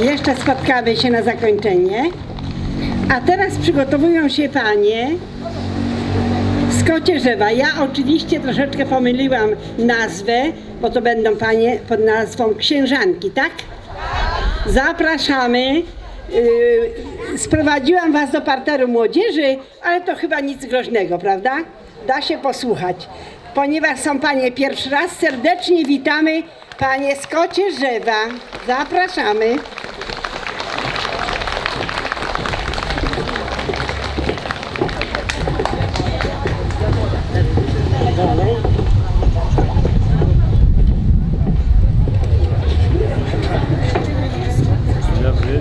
Jeszcze spotkamy się na zakończenie. A teraz przygotowują się panie z Kocierzewa. Ja oczywiście troszeczkę pomyliłam nazwę, bo to będą panie pod nazwą Księżanki, tak? Zapraszamy. Yy, Sprowadziłam was do parteru młodzieży, ale to chyba nic groźnego, prawda? Da się posłuchać. Ponieważ są panie pierwszy raz, serdecznie witamy panie z Kocierzewa. Zapraszamy. Dzień dobry.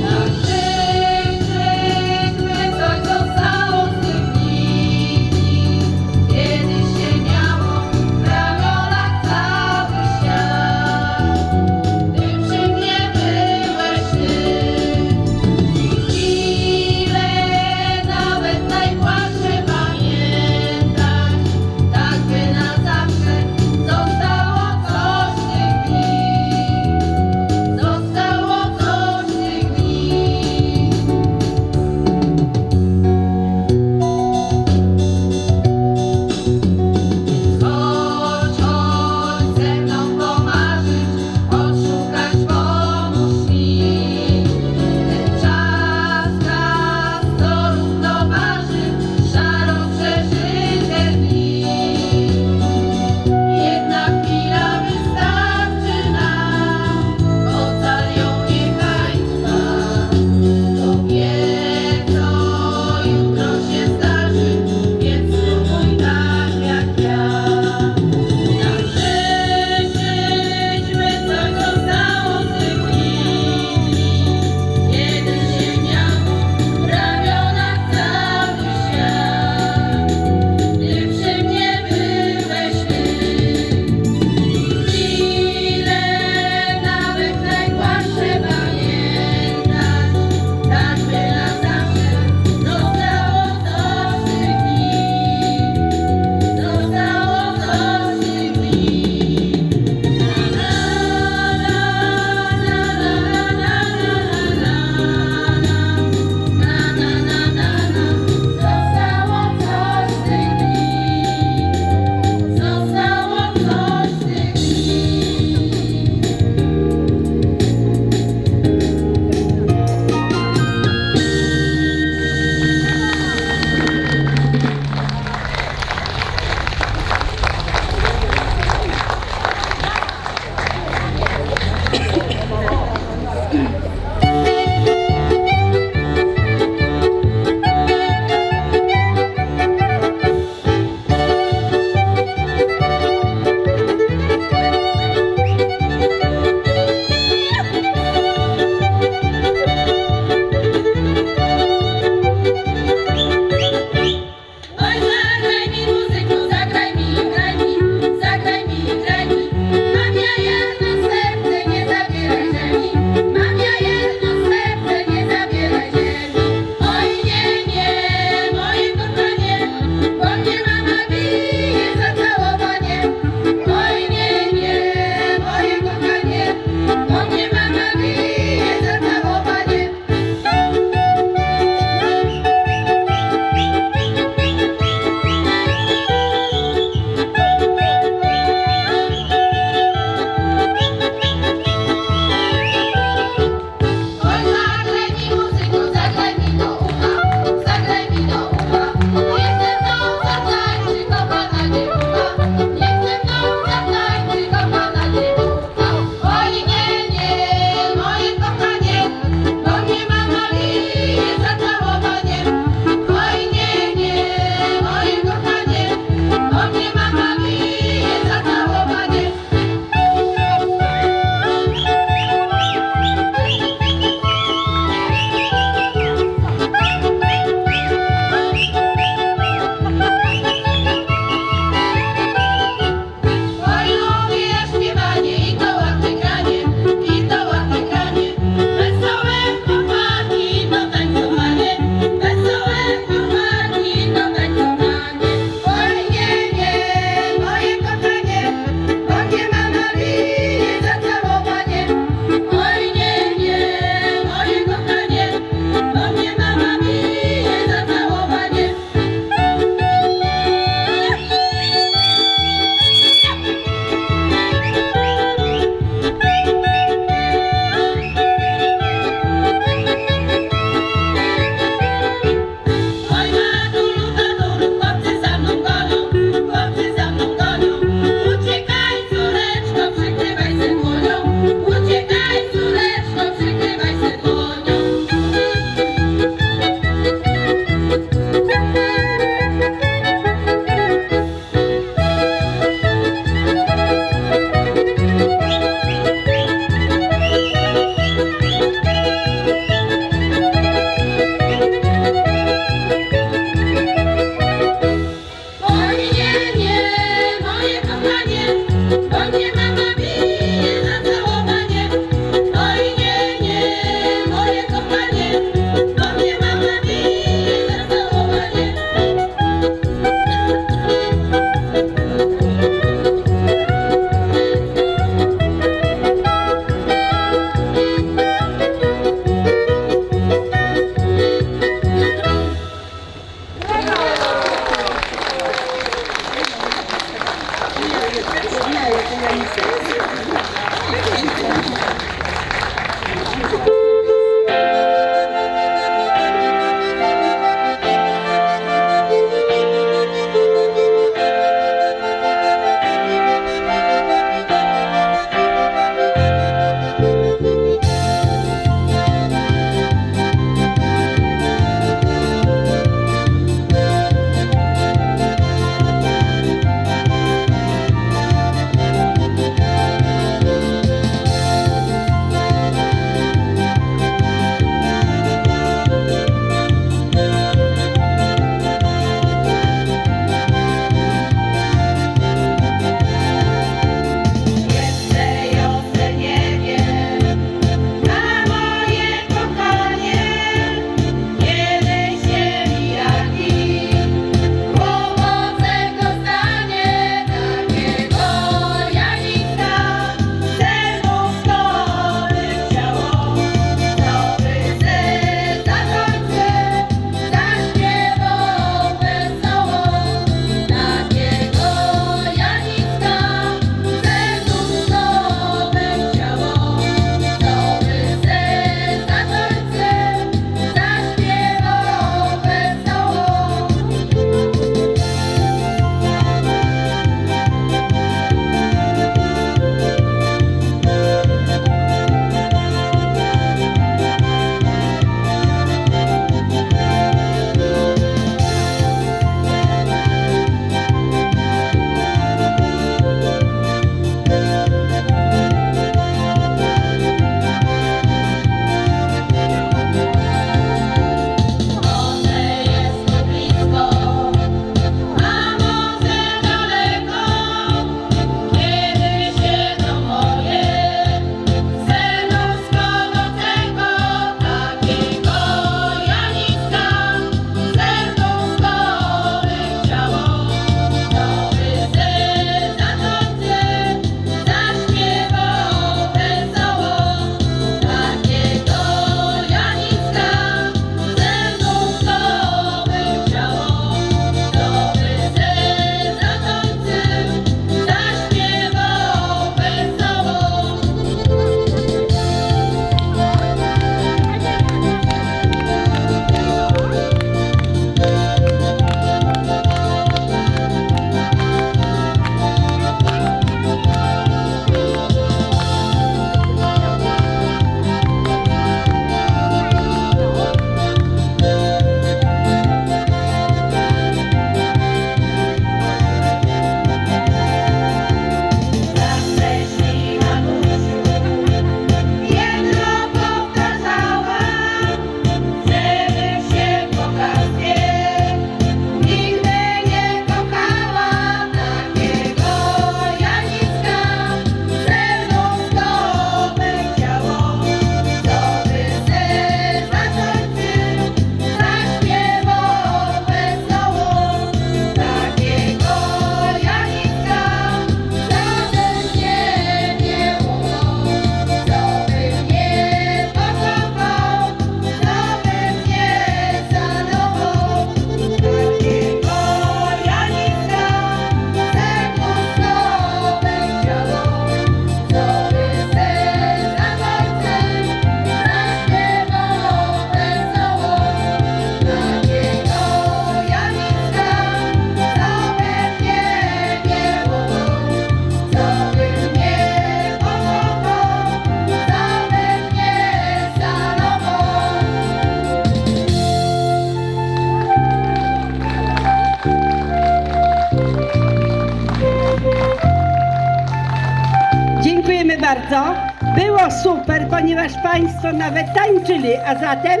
ponieważ Państwo nawet tańczyli, a zatem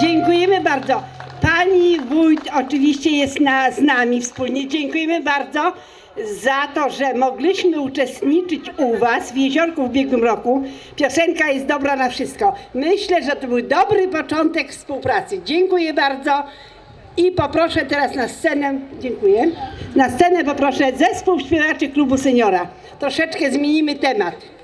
dziękujemy bardzo. Pani wójt oczywiście jest na, z nami wspólnie. Dziękujemy bardzo za to, że mogliśmy uczestniczyć u Was w Jeziorku w ubiegłym roku. Piosenka jest dobra na wszystko. Myślę, że to był dobry początek współpracy. Dziękuję bardzo. I poproszę teraz na scenę, dziękuję, na scenę poproszę zespół śpiewaczy klubu seniora. Troszeczkę zmienimy temat.